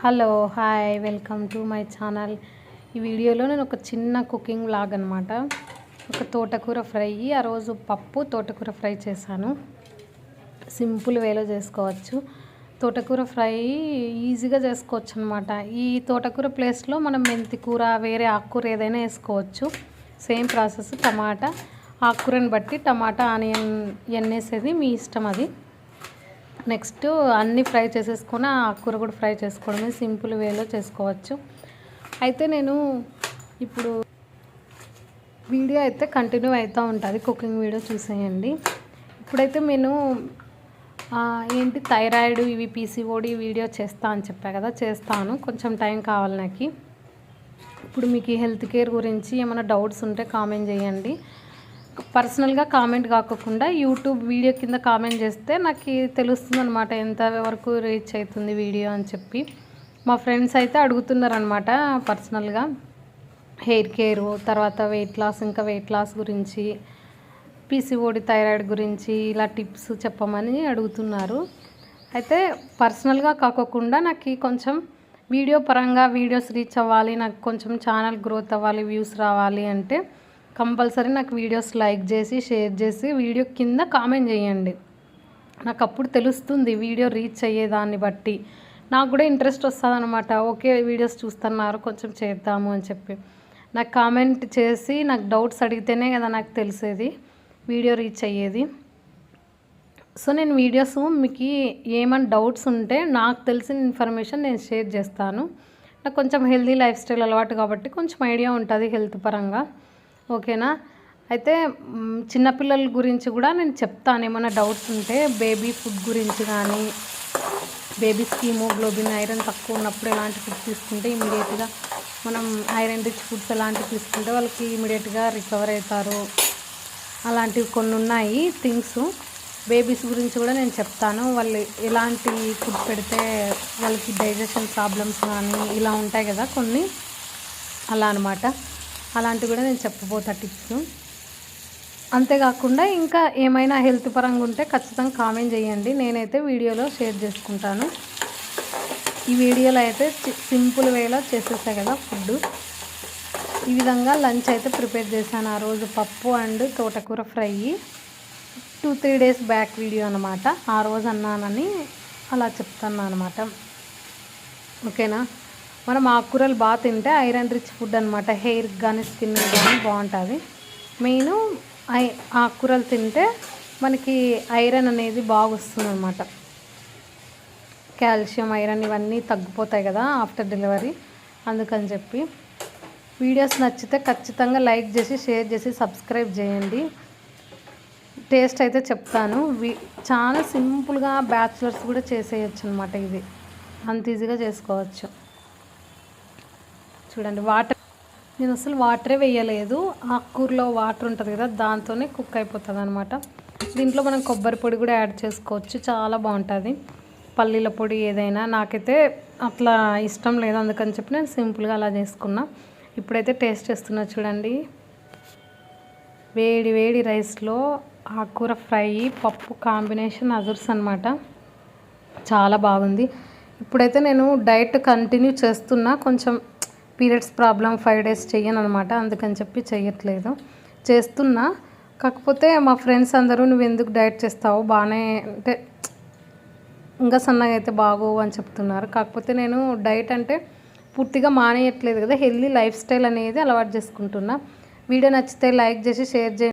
Hello hi welcome to my channel. ఈ వీడియోలో నేను ఒక చిన్న కుకింగ్ వ్లాగ్ అనమాట ఒక తోటకూర ఫ్రై. ఆ రోజు పప్పు తోటకూర ఫ్రై చేశాను. సింపుల్ వేలో చేసుకోవచ్చు. తోటకూర ఫ్రై ఈజీగా చేసుకోవచ్చు అనమాట ఈ తోటకూర ప్లేస్లో మనం మెంతి కూర వేరే ఆకుకూర ఏదైనా వేసుకోవచ్చు. సేమ్ ప్రాసెస్ టమాటా ఆకుకూరని బట్టి టమాటా ఆనియన్ ఎన్నేసేది మీ ఇష్టం అది. నెక్స్ట్ అన్నీ ఫ్రై చేసేసుకొని ఆ కూర కూడా ఫ్రై చేసుకోవడమే సింపుల్ వేలో చేసుకోవచ్చు. అయితే నేను ఇప్పుడు వీడియో అయితే కంటిన్యూ అవుతూ ఉంటుంది. కుకింగ్ వీడియో చూసేయండి. ఇప్పుడైతే నేను ఏంటి థైరాయిడ్ ఇవి పీసీఓడి వీడియో చేస్తా అని చెప్పా కదా చేస్తాను. కొంచెం టైం కావాలి నాకు. ఇప్పుడు మీకు హెల్త్ కేర్ గురించి ఏమైనా డౌట్స్ ఉంటే కామెంట్ చేయండి. పర్సనల్గా కామెంట్ కాకుండా యూట్యూబ్ వీడియో కింద కామెంట్ చేస్తే నాకు తెలుస్తుంది అనమాట ఎంత వరకు రీచ్ అవుతుంది వీడియో అని చెప్పి. మా ఫ్రెండ్స్ అయితే అడుగుతున్నారనమాట పర్సనల్గా హెయిర్ కేరు తర్వాత వెయిట్ లాస్ ఇంకా వెయిట్ లాస్ గురించి పీసీఓడి థైరాయిడ్ గురించి ఇలా టిప్స్ చెప్పమని అడుగుతున్నారు. అయితే పర్సనల్గా కాకోకుండా నాకు కొంచెం వీడియో పరంగా వీడియోస్ రీచ్ అవ్వాలి నాకు కొంచెం ఛానల్ గ్రోత్ అవ్వాలి వ్యూస్ రావాలి అంటే కంపల్సరీ నాకు వీడియోస్ లైక్ చేసి షేర్ చేసి వీడియో కింద కామెంట్ చేయండి. నాకు అప్పుడు తెలుస్తుంది వీడియో రీచ్ అయ్యేదాన్ని బట్టి. నాకు కూడా ఇంట్రెస్ట్ వస్తుంది అనమాట ఓకే వీడియోస్ చూస్తున్నారు కొంచెం చేద్దాము అని చెప్పి. నాకు కామెంట్ చేసి నాకు డౌట్స్ అడిగితేనే కదా నాకు తెలిసేది వీడియో రీచ్ అయ్యేది. సో నేను వీడియోస్ మీకు ఏమైనా డౌట్స్ ఉంటే నాకు తెలిసిన ఇన్ఫర్మేషన్ నేను షేర్ చేస్తాను. నాకు కొంచెం హెల్దీ లైఫ్ స్టైల్ అలవాటు కాబట్టి కొంచెం ఐడియా ఉంటుంది హెల్త్ పరంగా. ఓకేనా? అయితే చిన్నపిల్లల గురించి కూడా నేను చెప్తాను. ఏమైనా డౌట్స్ ఉంటే బేబీ ఫుడ్ గురించి కానీ బేబీస్కి హీమోగ్లోబిన్ ఐరన్ తక్కువ ఉన్నప్పుడు ఎలాంటి ఫుడ్ తీసుకుంటే ఇమీడియట్గా మనం ఐరన్ రిచ్ ఫుడ్స్ ఎలాంటివి తీసుకుంటే వాళ్ళకి ఇమీడియట్గా రికవర్ అవుతారు. అలాంటివి కొన్ని ఉన్నాయి థింగ్స్. బేబీస్ గురించి కూడా నేను చెప్తాను. వాళ్ళు ఎలాంటి ఫుడ్ పెడితే వాళ్ళకి డైజెషన్ ప్రాబ్లమ్స్ కానీ ఇలా ఉంటాయి కదా కొన్ని. అలా అనమాట అలాంటివి కూడా నేను చెప్పబోతా టిప్స్. అంతేకాకుండా ఇంకా ఏమైనా హెల్త్ పరంగా ఉంటే ఖచ్చితంగా కామెంట్ చేయండి. నేనైతే వీడియోలో షేర్ చేసుకుంటాను. ఈ వీడియోలో అయితే సింపుల్ వేలో చేసేసాయి కదా ఫుడ్ ఈ విధంగా లంచ్ అయితే ప్రిపేర్ చేశాను. ఆ రోజు పప్పు అండ్ తోటకూర fry. Two three days back video అనమాట ఆ రోజు అన్నానని అలా చెప్తాను అనమాట ఓకేనా? మనం ఆకుకూరలు బాగా తింటే ఐరన్ రిచ్ ఫుడ్ అనమాట హెయిర్ కానీ స్కిన్ కానీ బాగుంటుంది. మెయిన్ ఐ ఆకుకూరలు తింటే మనకి ఐరన్ అనేది బాగా వస్తుంది అనమాట కాల్షియం ఐరన్ ఇవన్నీ తగ్గిపోతాయి కదా ఆఫ్టర్ డెలివరీ. అందుకని చెప్పి వీడియోస్ నచ్చితే ఖచ్చితంగా లైక్ చేసి షేర్ చేసి సబ్స్క్రైబ్ చేయండి. టేస్ట్ అయితే చెప్తాను. చాలా సింపుల్గా బ్యాచులర్స్ కూడా చేసేయచ్చు అనమాట ఇది. అంత ఈజీగా చేసుకోవచ్చు. చూడండి వాటర్. నేను అసలు వాటరే వేయలేదు. ఆకుకూరలో వాటర్ ఉంటుంది కదా దాంతోనే కుక్ అయిపోతుంది అనమాట దీంట్లో మనం కొబ్బరి పొడి కూడా యాడ్ చేసుకోవచ్చు చాలా బాగుంటుంది. పల్లీల పొడి ఏదైనా నాకైతే అట్లా ఇష్టం లేదు అందుకని చెప్పి నేను సింపుల్గా అలా చేసుకున్నా. ఇప్పుడైతే టేస్ట్ చేస్తున్నా చూడండి. వేడి వేడి రైస్లో ఆకుకూర ఫ్రై పప్పు కాంబినేషన్ అదుర్స్ అనమాట చాలా బాగుంది. ఇప్పుడైతే నేను డైట్ కంటిన్యూ చేస్తున్నా కొంచెం పీరియడ్స్ ప్రాబ్లం ఫైవ్ డేస్ చెయ్యను అనమాట అందుకని చెప్పి చేయట్లేదు చేస్తున్నా కాకపోతే మా ఫ్రెండ్స్ అందరూ నువ్వు ఎందుకు డైట్ చేస్తావు? బాగానే అంటే ఇంకా సన్నగా అయితే బాగోవు అని చెప్తున్నారు. కాకపోతే నేను డైట్ అంటే పూర్తిగా మానేయట్లేదు కదా హెల్దీ లైఫ్ స్టైల్ అనేది అలవాటు చేసుకుంటున్నా. వీడియో నచ్చితే లైక్ చేసి షేర్ చేయండి.